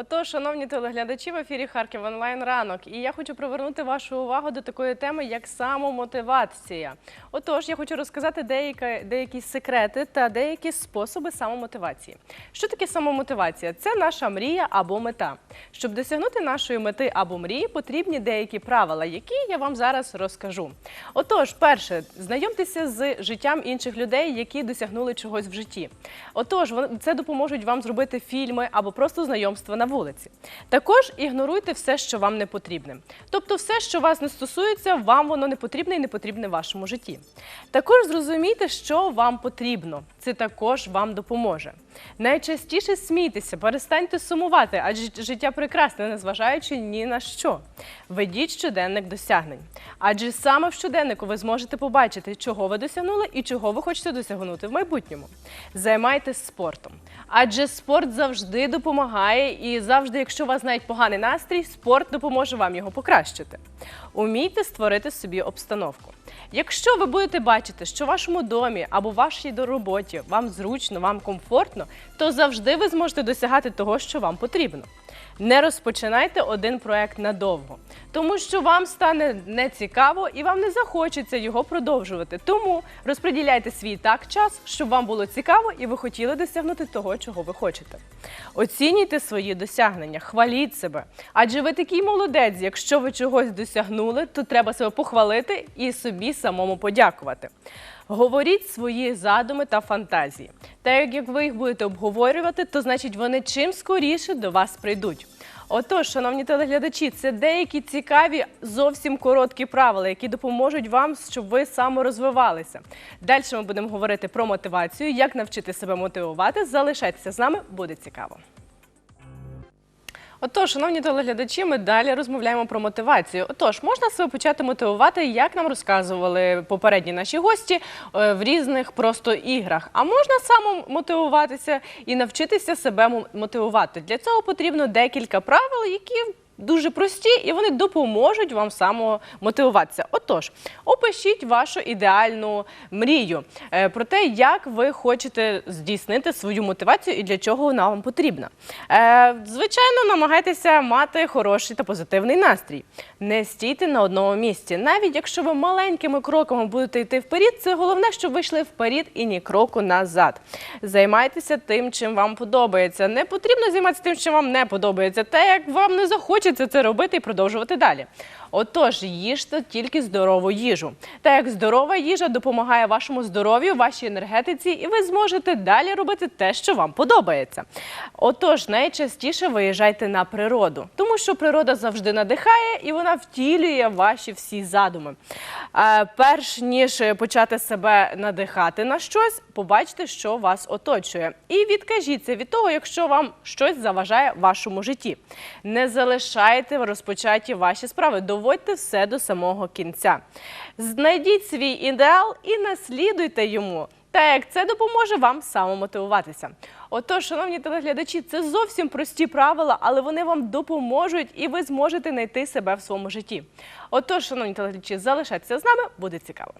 Отож, шановні телеглядачі, в ефірі Харків онлайн ранок. І я хочу привернути вашу увагу до такої теми, як самомотивація. Отож, я хочу розказати деякі, деякі секрети та деякі способи самомотивації. Що таке самомотивація? Це наша мрія або мета. Щоб досягнути нашої мети або мрії, потрібні деякі правила, які я вам зараз розкажу. Отож, перше, знайомтеся з життям інших людей, які досягнули чогось в житті. Отож, це допоможуть вам зробити фільми або просто знайомства на вулиці. Також ігноруйте все, що вам не потрібне. Тобто, все, що вас не стосується, вам воно не потрібне і не потрібне в вашому житті. Також зрозумійте, що вам потрібно. Це також вам допоможе. Найчастіше смійтеся, перестаньте сумувати, адже життя прекрасне, незважаючи ні на що. Ведіть щоденник досягнень. Адже саме в щоденнику ви зможете побачити, чого ви досягнули і чого ви хочете досягнути в майбутньому. Займайтесь спортом. Адже спорт завжди допомагає, і завжди, якщо у вас навіть поганий настрій, спорт допоможе вам його покращити. Умійте створити собі обстановку. Якщо ви будете бачити, що в вашому домі або в вашій роботі вам зручно, вам комфортно, то завжди ви зможете досягати того, що вам потрібно. Не розпочинайте один проект надовго, тому що вам стане нецікаво і вам не захочеться його продовжувати. Тому розподіляйте свій так час, щоб вам було цікаво і ви хотіли досягнути того, чого ви хочете. Оцінюйте свої досягнення, хваліть себе. Адже ви такий молодець. Якщо ви чогось досягнули, то треба себе похвалити і собі самому подякувати. Говоріть свої задуми та фантазії. Та як ви їх будете обговорювати, то значить вони чим скоріше до вас прийдуть. Отож, шановні телеглядачі, це деякі цікаві, зовсім короткі правила, які допоможуть вам, щоб ви саморозвивалися. Далі ми будемо говорити про мотивацію, як навчити себе мотивувати. Залишайтеся з нами, буде цікаво. Отож, шановні телеглядачі, ми далі розмовляємо про мотивацію. Отож, можна себе почати мотивувати, як нам розказували попередні наші гості е, в різних просто іграх. А можна самомотивуватися і навчитися себе мотивувати. Для цього потрібно декілька правил, які дуже прості, і вони допоможуть вам самомотивуватися. Отож, опишіть вашу ідеальну мрію е, про те, як ви хочете здійснити свою мотивацію і для чого вона вам потрібна. Е, Звичайно, намагайтеся мати хороший та позитивний настрій. Не стійте на одному місці. Навіть якщо ви маленькими кроками будете йти вперед, це головне, щоб ви йшли вперед і ні кроку назад. Займайтеся тим, чим вам подобається. Не потрібно займатися тим, що вам не подобається, те, як вам не захочеться це робити і продовжувати далі. Отож, їжте тільки здорову їжу. Та як здорова їжа допомагає вашому здоров'ю, вашій енергетиці, і ви зможете далі робити те, що вам подобається. Отож, найчастіше виїжджайте на природу, тому що природа завжди надихає і вона втілює ваші всі задуми. Е, перш ніж почати себе надихати на щось, побачте, що вас оточує. І відкажіться від того, якщо вам щось заважає в вашому житті. Не залишайте розпочаті ваші справи, доводьте все до самого кінця. Знайдіть свій ідеал і наслідуйте йому. Та як це допоможе вам самомотивуватися. Отож, шановні телеглядачі, це зовсім прості правила, але вони вам допоможуть і ви зможете знайти себе в своєму житті. Отож, шановні телеглядачі, залишайтеся з нами, буде цікаво.